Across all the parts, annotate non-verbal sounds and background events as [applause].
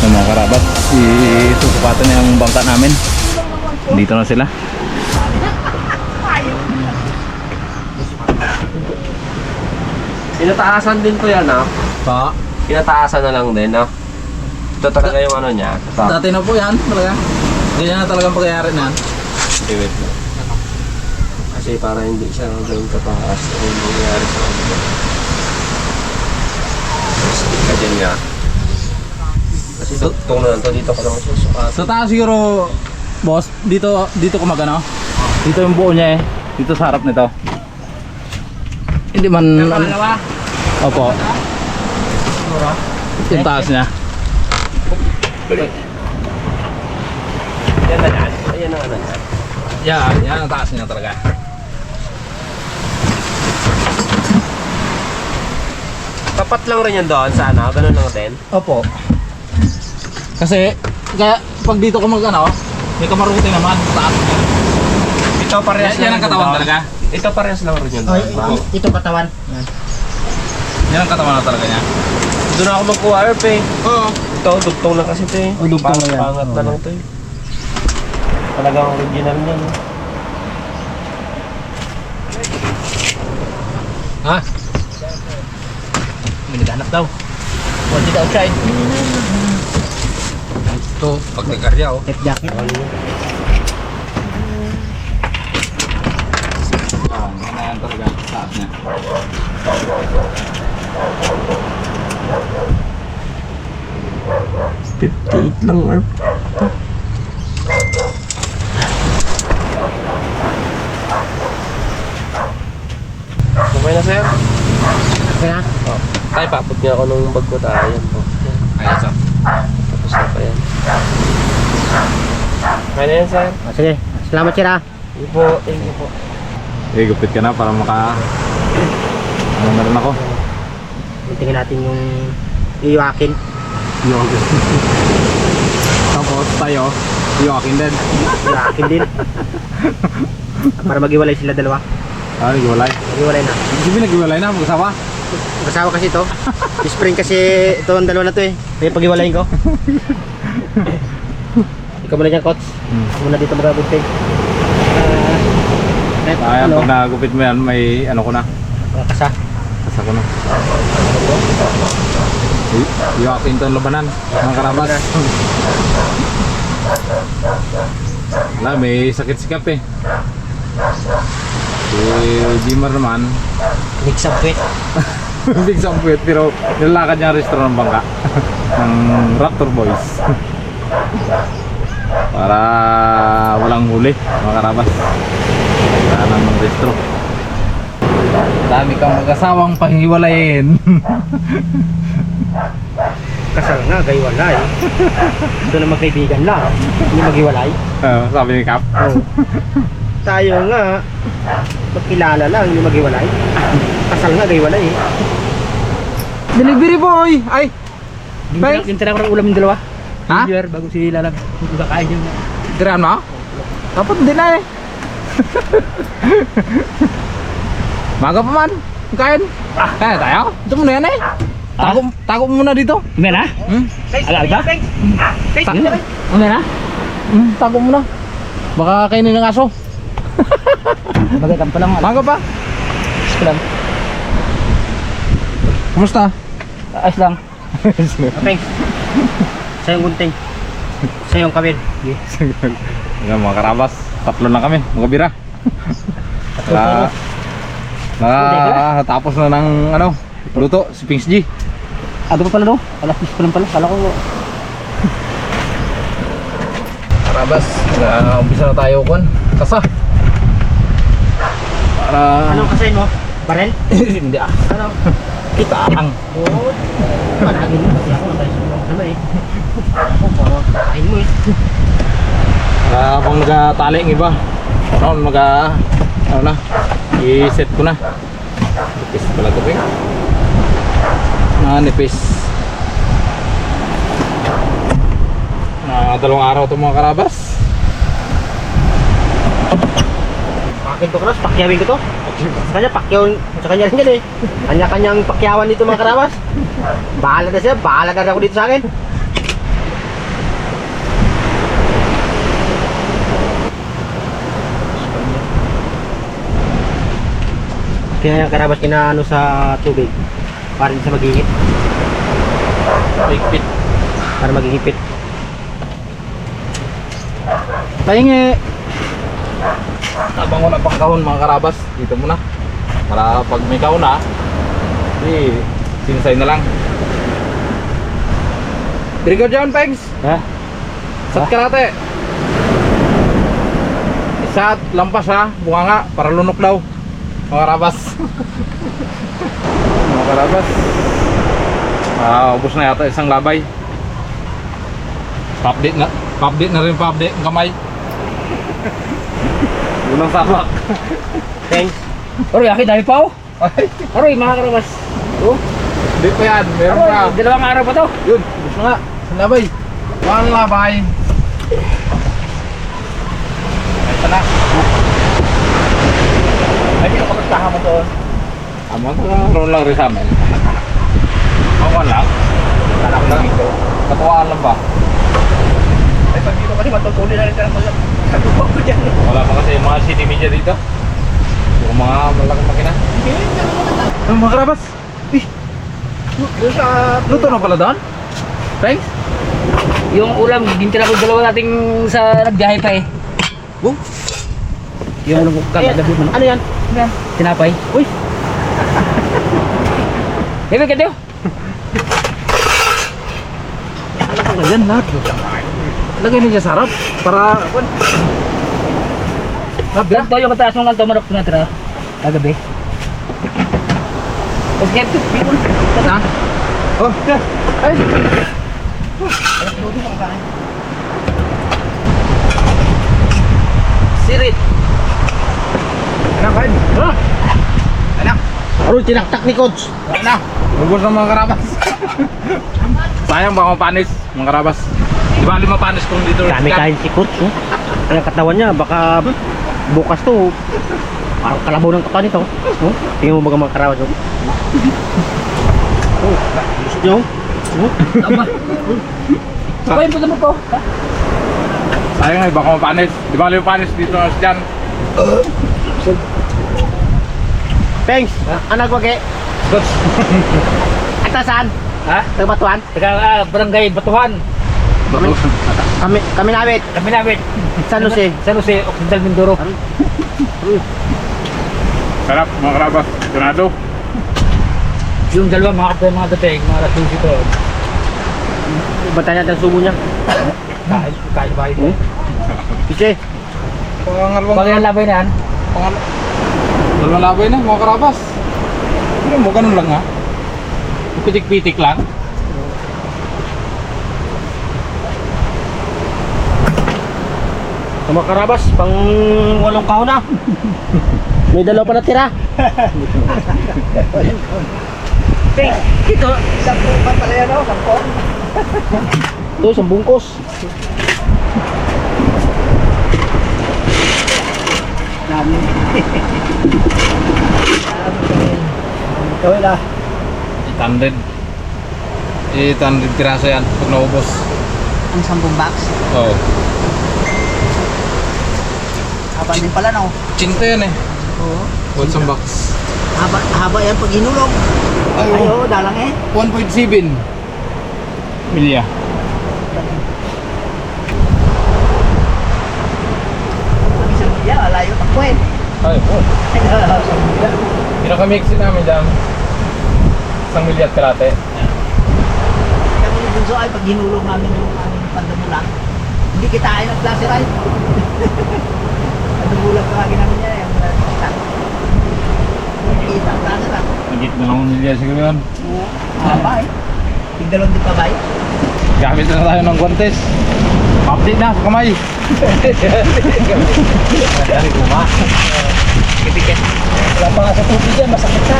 ng mga karabas. Isusupatan na yung bangka namin. Dito na sila. Pinataasan din to yan, ah. Pa, Pinataasan na lang din, ah. Ito talaga yung ano niya. Ito. dati na po yan talaga. Ganyan na talagang pagyayari na. Okay, wait lang. Kasi para hindi siya gawin kataas o yung nangyayari sa kanila. Stick ka dyan nga. Kasi tutong na lang to, dito ka lang susukat. Sa taas siguro, boss, dito dito ko magano. Dito yung buo niya eh. Dito sa harap nito. Hindi man ano, Opo. Yung taas niya. Yan na yan. Ayan na yan. Yan, yan ang taas niya talaga. Tapat lang rin yan doon sa ano, ganun lang din. Opo. Kasi kaya pag dito ko magano, may kamaruti naman sa taas niya. Ito parehas Yan, yan ang katawan talaga. Ito parehas lang rin yun doon. i- ito katawan. Yan. Yan ang katawan na talaga niya. Doon ako magkuha RP. Oo. Ito, dugtong lang kasi ito eh. Oh, dugtong lang yan. Pangat na Oo. lang ito eh. Talagang original niyan. eh. Ha? May naghanap daw. Want it outside. Ito, pag nagkarya oh. Tape jacket. Yan, yan na talaga. Taas niya. Fifty-eight lang RP. Okay na sir? Kaya, Ay, papot niya ako nung bag ko tayo. Ayos ah. Tapos na pa yan. Okay na yan sir. oh, sige. Salamat sir ah. Hindi po. Thank you po. Eh, gupit ka na para maka... Ano na rin ako? Tingnan natin yung iwakin. Yung. [laughs] Tapos tayo, yung akin din. Iwakin din. Para maghiwalay sila dalawa. Ah, naghiwalay. Maghiwalay na. Hindi naghiwalay na, mag-asawa. Kasama kasi ito. Spring kasi ito ang dalawa na to eh. May paghiwalayin ko. [laughs] Ikaw muna dyan, coach. Hmm. Ako muna dito magagunting. Uh, Ayan, ano, pag nagupit mo yan, may ano ko na. mga kasa. Kasa ko na. Y- yung akin to ang labanan. Mga karabas. Wala, may sakit sikap eh. Si Jimmer naman, up with. big sampwit [laughs] pero nilalakad niya ang restaurant ng bangka [laughs] ng Raptor Boys. [laughs] Para walang huli, mga karabas. Wala nang mag-restro. Dami kang mag-asawang panghiwalayin. [laughs] Kasal nga, gaywalay. [laughs] Ito na magkaibigan lang. Hindi maghiwalay. Ah, sabi ni Cap. Oh. Tayo nga, magkilala lang, hindi maghiwalay. Kasal nga, gaywalay eh. Delivery boy! Ay! Thanks. Yung tira ko ng ulam yung dalawa. Ha? Beer, bago si Lalag. Kakain yung... Tirahan mo? Dapat hindi na eh. [laughs] Maga pa man. Kain. Ah, kaya tayo. Ito muna yan eh. Tago, tago mo muna dito. Hindi na? Hmm? Alag ba? Ta- Ano na? Hmm, tago mo na. Baka kainin ng aso. [laughs] Magandang pa lang. Maga pa. Lang. Kumusta? Ayos lang. [laughs] Okay. Sa yung gunting. Sa yung kabin. [laughs] Yan mga karabas. Tatlo na kami. Mga bira. [laughs] Na, na, tapos na ng ano, luto si Pings G. Ano pa pala no? Alas 10 pa lang pala. Kala ko... Karabas, uh, umpisa na tayo kon. Kasa. Para Anong kasayin mo? Barel? [coughs] hindi ah. Ano? [laughs] Kita ang Oo. Panagin mo kasi ako. Sama eh. Ako para kain mo eh. habang nagatali ang iba. Ano, naga ano na. I-set ko na. Nipis pala to, Ping. Na nipis. Na dalawang araw to mga karabas. Akin to cross, pakyawin ko to. Sa kanya, pakyaw, sa kanya rin yan eh. Kanya-kanyang pakyawan dito mga karawas. Bahala na siya, bahala na ako dito sa akin. Kaya yung karabas kinaano sa tubig. Para sa magigit. Higpit. Para magigipit. Pahingi. Habang wala pang kahon mga karabas, dito muna. Para pag may kahon na, di sinsay na lang. Ka dyan, Pegs. Ha? Sat karate. Isa lampas ha, bunga nga, para lunok daw. Mga karabas. mga karabas. Ah, ubos na yata isang labay. Update na, update na rin pa-update ang kamay. Unang sabak. Thanks. Aroy, akin dahil pa oh. Aroy, mga karabas. Oh, Hindi pa yan, meron pa. aroy, dalawang araw pa to. Yun, ubos na nga. Isang labay. One labay. Ito na. Ay, hindi ko magkahama doon. Amang roll lang rin sa amin. Ako lang. Kala ko lang ito. Katuwaan lang ba? Ay, pag dito kasi matutuloy na rin ka ng Nagubag ko dyan. Wala pa kasi yung mga city media dito. Yung mga malaking makina. Ang mga karabas. Eh, luto na pala doon? Thanks. Yung ulam, gintira ko dalawa nating sa nagbiyahe pa eh. Oh. Yung ko kagagabi mo. Ano yan? Tinapay. Uy! Ano ka ganyan lahat? Lagay niya sa harap para... Lahat daw yung kataas ng alto manok na tira. Kagabi. Kaya ito, bipon. Ha? Oh, ay. Sirit. Anak kain. Ha? Anak. Aroy, tinaktak ni Coach. Anak. Ubus ng mga karabas. [laughs] Sayang ba akong panis, mga karabas? Di ba lima panis kung dito? Dami kain si Coach. Oh. Ang katawan niya, baka bukas to, parang kalabaw ng katawan nito. Oh, tingnan mo baga mga karawas. Oh, oh gusto niyo? Oh, Tama. [laughs] Sabay mo naman. Ha? Sayang ay baka mapanis. Di ba lima panis dito na dyan? Thanks. Anak wage. Ata saan? Ha? Tagbatuan? [laughs] Taga ah, barangay Batuhan. Kami, kami nabit. Kami namin. San Jose. San Jose, Occidental Mindoro. Sarap, mga karabas. Ganado. Yung dalawa mga kapatid, mga dating, mga 12 ko. Bantayan natin ang subo niya. Kain, kain ba ito? Piche. Pangalawang Pag yung labay na yan, Pangal Dalawang labay na, mga karabas. Ano mo, ganun lang ha? Pitik-pitik lang. Sa mga karabas, pang walong kahon na. [laughs] May dalawa pa natira. [laughs] Thanks. Ito. Sampo pa pala yan oh, sampo. Ito, isang bungkos. Dami. [laughs] Gawin na. 800. 800 piraso yan pag naubos. Ang 10 box. Oo. Oh. Haba din pala no. Chinto yan eh. Oo. What's some box? Haba, haba yan pag Ay, oh. oo, dalang eh. 1.7 milya. Ang takbo eh. Ay, oh. [laughs] Pinakamixin namin dyan. Isang milya at karate. Kaya mo yung bunso ay pag hinulog namin yung aming pandamulang. Hindi kita ay ng klase ay. [laughs] pandamulang pa lagi namin yan. Yung kita. Hindi kita ang klase lang. Nagit na lang milya siguro yun. Oo. Haba eh. Tigdalon din pa ba eh? Gamit na tayo ng guantes. Update sa kamay. Dari kuma. Wala pa nga sa tubig yan, masakit na.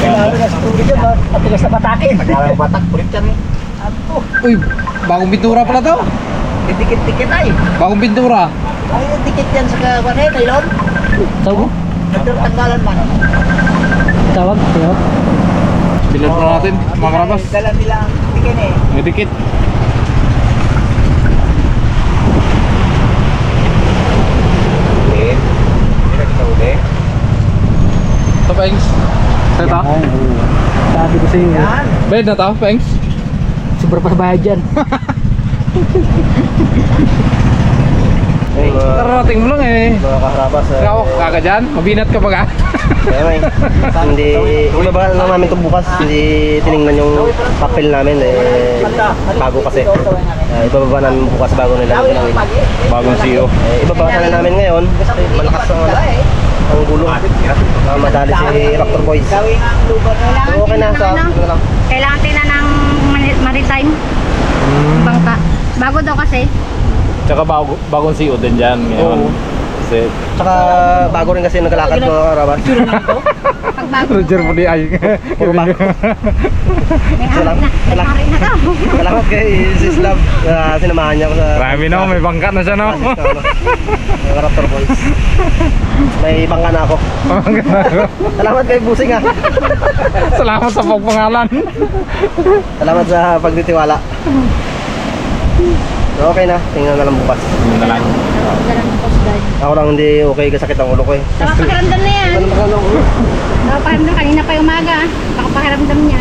Kailangan na sa tubig yan, matigas na. Ano? Uy, bagong pintura. Dikit-dikit ay. Bagong pintura. Ay, dikit yan sa tawag. Tawag, tawag. Bilad na natin, mga karabas. Dala tikin eh. Pengs? Ito? Sabi ko sa iyo. Yan. Bed na to, Pengs? Sobra pa bayad dyan. Kararating mo lang eh. mga kaharabas. eh, Ikaw, kaka dyan? Mabinat ka ba ka? Kaya may, hindi, ibaba lang namin ito bukas, hindi tiningnan yung papel namin eh, bago kasi. Uh, ibababa namin bukas bago nila. Bagong CEO. Eh, ibababa na namin ngayon, malakas ang, ano, ang gulong. Uh, madali si Raptor Boys. Na. So, okay na, sa ano lang. Kailangan tingnan ng maritime. Bangka. Bago daw kasi. Tsaka bago, bagong CEO din dyan ngayon. Oo. Kasi Tsaka bago rin kasi naglalakad. [laughs] Pag bago. Roger mo di ay. Puro bago. [laughs] May hari na. May hari na ka. Salamat kay Sis Love. Uh, sinamahan niya ako sa... Marami no, may bangka na siya no. Mga Raptor Boys. May bangka na ako. Salamat kay Busing ah. Salamat sa pagpangalan. Salamat sa pagtitiwala. Okay na, tingnan na lang bukas. Yun na lang. Ako lang hindi okay kasakit ang ulo ko eh. Saka pakiramdam na yan. Ano ang ulo? Saka pakiramdam kanina pa yung umaga. Baka pakiramdam niya.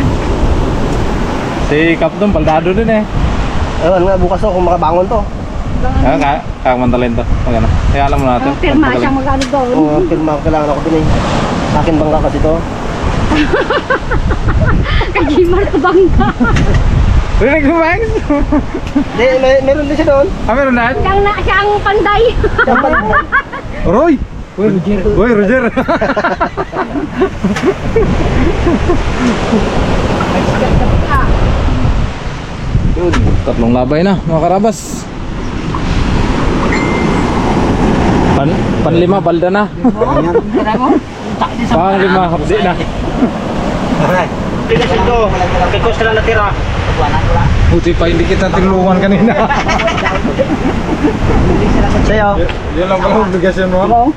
Si Captain Baldado din eh. Ayun nga, bukas ako kung makabangon to. Ah, kaya, kaya mantalin to. Magana. Kaya alam mo natin. Oh, pirma siyang mag-ano doon. Oo, pirma ko kailangan ako dun eh. Akin bangka kasi to. [laughs] Kay Jimar to bangka. Rinig mo, Max? Hindi, may, meron din siya doon. Ah, meron na? Siyang, na, siyang panday. Roy! Uy, Roger. Uy, Roger. Yun, tatlong labay na, mga karabas. Pan, panlima, balda na. Sa Panglima, hapdi na. Hindi kasi ito, Coach na lang natira. Buti pa hindi kita tinulungan kanina. [laughs] Sa'yo. Yan lang pala obligasyon mo.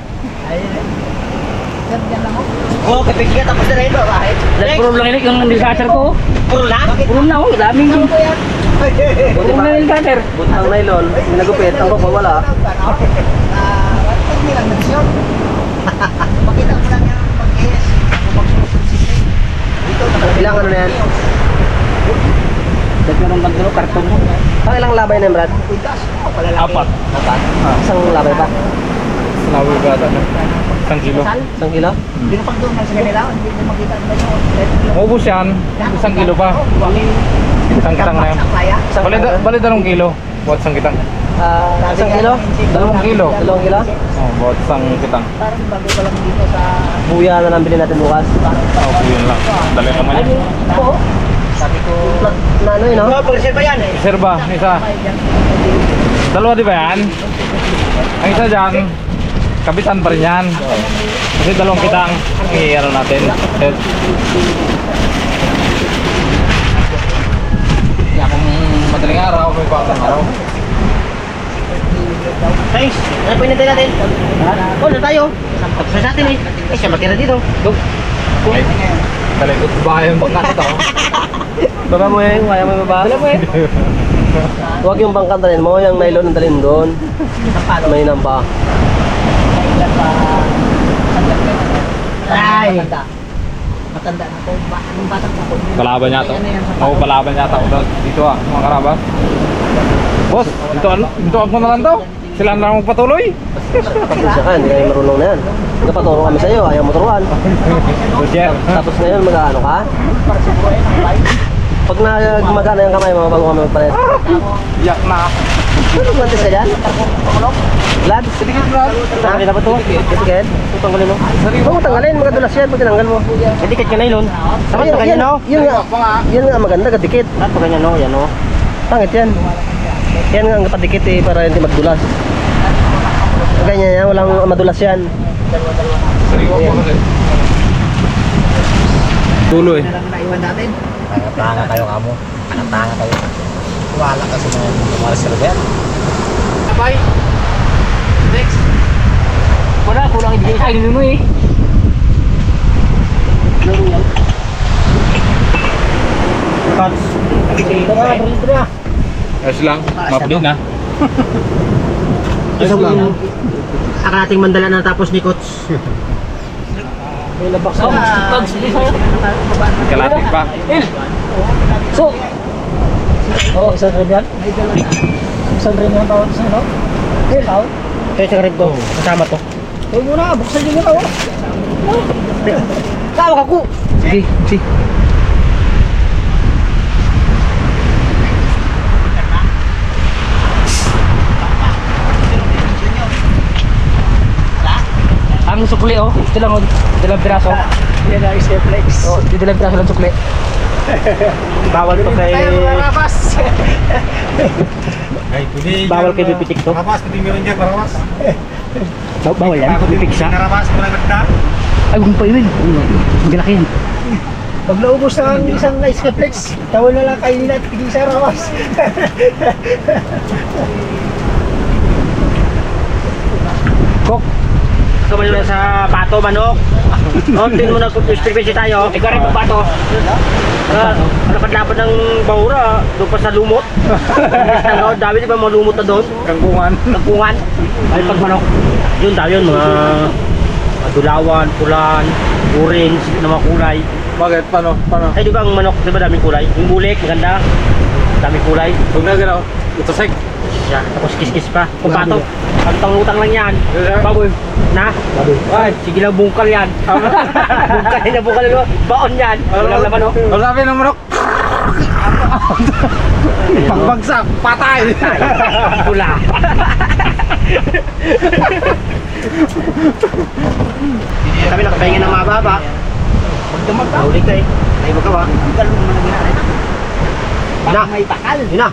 Oo, kapit ka tapos na rin ito. Bakit? Puro lang ilik yung disaster ko. Puro na? Puro na oh, daming yung Buti puro pa. na yung disaster. Buti ang nylon, minagupit, ang kuko wala. Hindi lang [laughs] nagsyon. Makita mo lang yan mag-yes. Dito, Ilang ano na yan? Nagkaroon ka dito, karton mo. Ang ilang labay na yan, Brad? Apat. Apat. Isang labay pa? Ba ata na? Isang kilo. Isang kilo? Hindi na pag doon sa kanila, hindi mo makita. Maubos yan. Isang kilo pa. Isang kitang na yan. Sa playa. Isang Bali, bali dalawang kilo. Buat isang kitang. Ah, isang kilo? Dalawang kilo. Dalawang kilo? Oh, buat isang kitang. Parang bago pa lang dito sa... Buya na lang bilhin natin bukas. Oh, yun lang. Dali naman yan. Sabi ko... Na ano yun, no? Pag-reserve ba yan? Serba, isa. Dalawa di ba yan? Ang isa dyan, kabitan pa rin yan. Kasi dalawang kitang i-ano natin. Eh, Kaya kung madaling araw, may pagkang araw. Guys, ano po inintay natin? Oh, na tayo. Tapos na sa atin eh. Eh, siya matira dito. Go. Ay, talikot ba yung bangka nito? [laughs] Baba mo eh, kaya mo baba. Dala mo eh. Huwag yung bangka dalhin mo, yung nylon ang dalhin doon. May nampa. Ay! Matanda. Na ko. Anong batang ako? Palaban yata. Oo, palaban yata ako daw dito ah, mga karabas. Boss, dito, dito ako na lang daw. Sila na lang magpatuloy. Pasensya ka, hindi kayo marunong na yan. Nagpaturo kami sa'yo, ayaw mo turuan. Roger. Tapos ngayon, mag-ano ka? Pag na gumagana yung kamay mo, bago kami magpalit. Yak na. Ano ba ka dyan? Glad? Sige, Glad. Nakakita ba ito? Sige, ito tanggalin mo. Huwag mo tanggalin, magadulas yan pag tinanggal mo. Eh, dikit ka na yun. Dapat pa ganyan, no? Yun nga, yun nga maganda, kadikit. Dapat pa ganyan, no? Yan, no? Pangit yan. Yan nga ang kapadikit eh, para hindi magdulas. Ganyan yan, walang madulas yan. Tuloy. Na lang naiwan natin. Tanga kayo, kamo. Tanga kayo. Wala ka sa mga... Tumalas ka na Bye! Next! Wala, kulang ibigay sa akin mo eh. Cuts. Ayos lang, mapili na. [laughs] Isang lang. Ang ating mandala na tapos ni Coach. [laughs] May labak Oh, pag sige sa'yo. Kalapit pa. So, oh, isang rin yan? Isang rin yan tawag sa ano? Eh, tawag? Ito yung rin to. Kasama to. Huwag mo na, buksan nyo muna. Tawag ako! Sige, sige. Ang sukli oh, ito lang oh, ito lang piraso. Yan ang iseflex. Oh, ito lang piraso ng sukli. [laughs] Bawal to kay... Rapas! Ay, pwede. Bawal kay pipitik to. Karapas, pwede meron dyan, karapas. Ba- Bawal yan. Pipiksa. Karapas, walang nagda. Ay, huwag pa yun. Magalaki yan. Pag naubos na ang isang iseflex, tawal na lang kayo at tigil sa rapas. Kok. Ikaw man sa bato, manok. [laughs] Oh, tin mo na speculation tayo. Ikaw rin magbato. Ah, lapad-lapad ng bahura, doon pa sa lumot. Ang dami di ba mga lumot na doon? Kangkungan. Tagpungan. Ay pag manok. Yun daw yun, mga dulawan, pulan, orange, na mga kulay. Bakit? Paano? Paano? Ay di ba ang manok, di ba daming kulay? Yung bulik, maganda. Daming kulay. Huwag na gano'n. Ito sek. Siya, tapos kiskis pa. Kung pato, pagtang-utang lang yan. Baboy. Na? Ay, sige lang bungkal yan. [laughs] bungkal na bungkal ano? Baon yan. Walang laman oh. Ang sabi ng manok. Pagbagsak, patay. Pula. Kami nakapahinga ng mababa. Pag dumagdaw. Huli ka eh. Ay magawa. Ganun mo na ginaan. Na. Baka may takal. Yun na.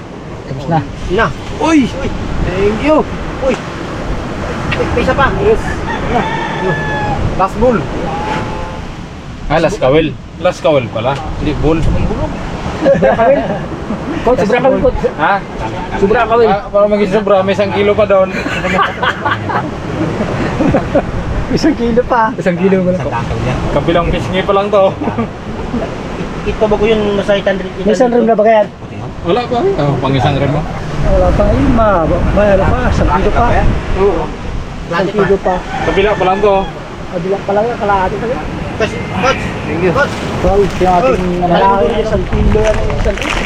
Tapos na. Yun na. Uy! Thank you. Uy. Uy, isa pa. Yes. Last bull. Ah, last kawil. Last kawil pala. Hindi bull. Coach, sobra kami, coach. Ha? Sobra kami. Ah, para maging sobra, may isang kilo pa doon. Isang kilo pa. Isang kilo mo lang. Kabilang pisngi pa lang to. Ito ba ko yun nasa 800? May isang rim na ba kaya? Wala pa. Oh, pang isang rin mo. Wala pa. Ay, ma. Mayroon pa. Isang kilo pa. Oo. Kilo pa. Kabila pa lang to. Kabilang pa lang. Kalahati pa lang. Coach, coach. Thank you. Coach. Wow, yung ating malaki na isang kilo. Ano yung isang kilo?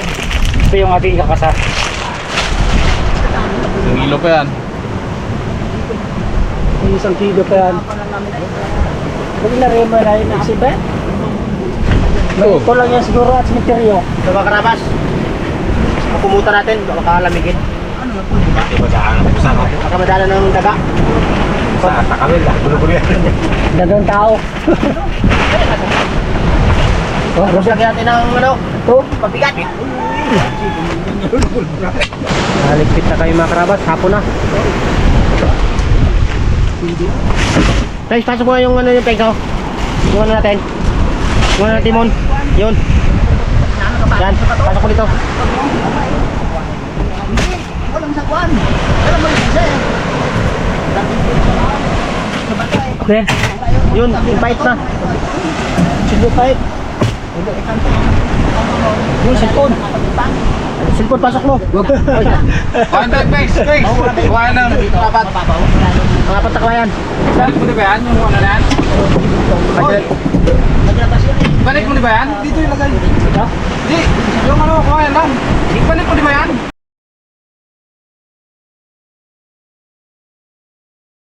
Ito yung ating kakasa. Isang kilo pa yan. Yung isang kilo pa yan. Mo na yung exhibit, Oo. ito lang yan siguro at cemeteryo. Sa mga karabas. Ang kumuta natin, baka lamigin. Baka madala ng daga. Dagang tao. Oh, Rusyak natin ng ano, Ito, pabigat. Naligpit na kayo mga karabas, hapon na. Guys, pasok mo nga yung ano yung pengkaw. Yung ano natin. Yung ano natin, Mon. Yun. Yan, pasok ko dito. Sagwan. Alam mo yung isa eh. Okay. Yun, yung bite na. Siguro kahit. Yung cellphone. Silpon, pasok mo. Tayo, Pex, Pex. Kuhain na. Apat. mga pataklayan. Balik mo na ba yan? Yung ano na yan? Balik mo na ba yan? Dito ilagay. Di,